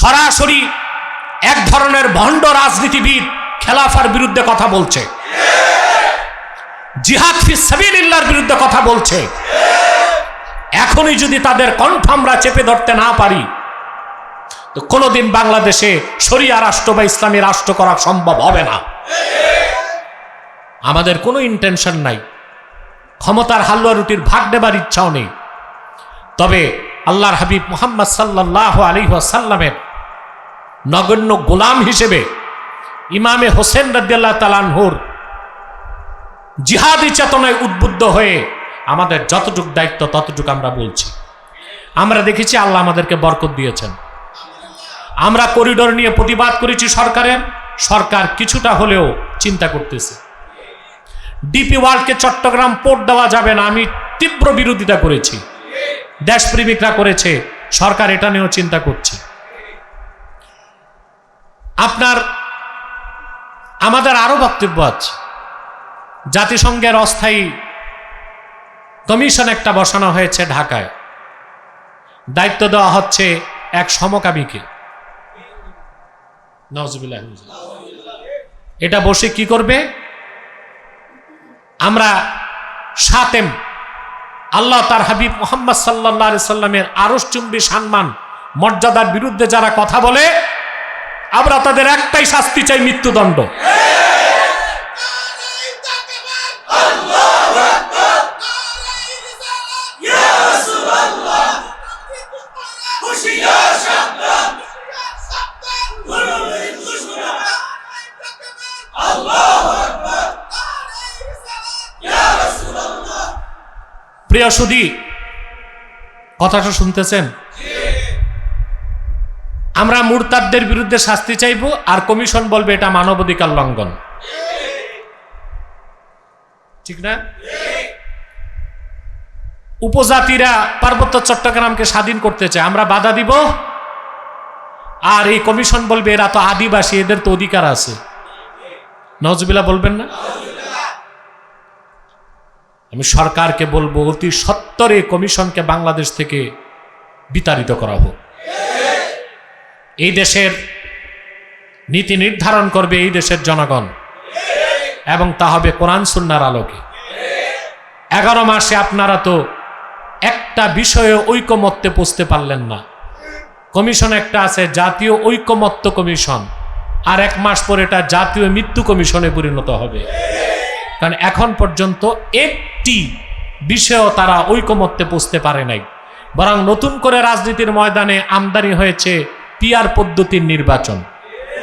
সরাসরি এক ধরনের ভণ্ড রাজনীতিবিদ খেলাফার বিরুদ্ধে কথা বলছে। জিহাদ ফি সাবিলিল্লাহর বিরুদ্ধে কথা বলছে। এখনই যদি তাদের কণ্ঠ আমরা চেপে ধরতে না পারি, তো কোনোদিন বাংলাদেশে শরিয়া রাষ্ট্র বা ইসলামী রাষ্ট্র করা সম্ভব হবে না। আমাদের কোনো ইন্টেনশন নাই। ক্ষমতার হালুয়া রুটির ভাগ নেবার ইচ্ছাও নেই। তবে আল্লাহর হাবিব মোহাম্মদ সাল্লাহ আলী সাল্লামের নগণ্য গোলাম হিসেবে ইমামে হোসেন রদিয়াল্লাহ তালানহুর জিহাদি চেতনায় উদ্বুদ্ধ হয়ে আমাদের যতটুক দায়িত্ব, ততটুকু আমরা বলছি। আমরা দেখেছি আল্লাহ আমাদেরকে বরকত দিয়েছেন। আমরা করিডোর নিয়ে প্রতিবাদ করেছি সরকারের। সরকার কিছুটা হলেও চিন্তা করতেছে। ডিপি ওয়ার্ল্ডকে চট্টগ্রাম পোর্ট দেওয়া যাবে না, আমি তীব্র বিরোধিতা করেছি। দেশপ্রেমিকরা করেছে, সরকার এটা নিয়েও চিন্তা করছে। আপনার, আমাদের আরও বক্তব্য আছে। জাতিসংঘের অস্থায়ী কমিশন একটা বসানো হয়েছে ঢাকায়। দায়িত্ব দেওয়া হচ্ছে এক সমকামীকে। এটা বসে কি করবে? আমরা সাতেম, আল্লাহ তার হাবিব মোহাম্মদ সাল্লাহ সাল্লামের আরস চুম্বি সম্মান, মর্যাদার বিরুদ্ধে যারা কথা বলে আমরা তাদের একটাই শাস্তি চাই মৃত্যুদণ্ড। প্রিয় সুদী কথাটা শুনতেছেন? আমরা মুরতাদদের বিরুদ্ধে শাস্তি চাইব আর কমিশন বলবে এটা মানবাধিকার লঙ্ঘন। ঠিক না? উপজাতিরা পার্বত্য চট্টগ্রামকে স্বাধীন করতে চায়, আমরা বাধা দিব। আর এই কমিশন বলবে এরা তো আদিবাসী, এদের তো অধিকার আছে। নজবিলা বলবেন না? আমি সরকারকে বলব অতি সত্তরে কমিশনকে বাংলাদেশ থেকে বিতাড়িত করা হোক। এই দেশের নীতি নির্ধারণ করবে এই দেশের জনগণ। এবং তা হবে কোরআন সুন্নার আলোকে। এগারো মাসে আপনারা তো একটা বিষয়ে ঐকমত্যে পুষতে পারলেন না। কমিশন একটা আছে, জাতীয় ঐকমত্য কমিশন। আর এক মাস পর এটা জাতীয় মৃত্যু কমিশনে পরিণত হবে। কারণ এখন পর্যন্ত একটি বিষয়ও তারা ঐকমত্যে পুষতে পারে নাই। বরং নতুন করে রাজনীতির ময়দানে আমদানি হয়েছে পিয়ার পদ্ধতির নির্বাচন।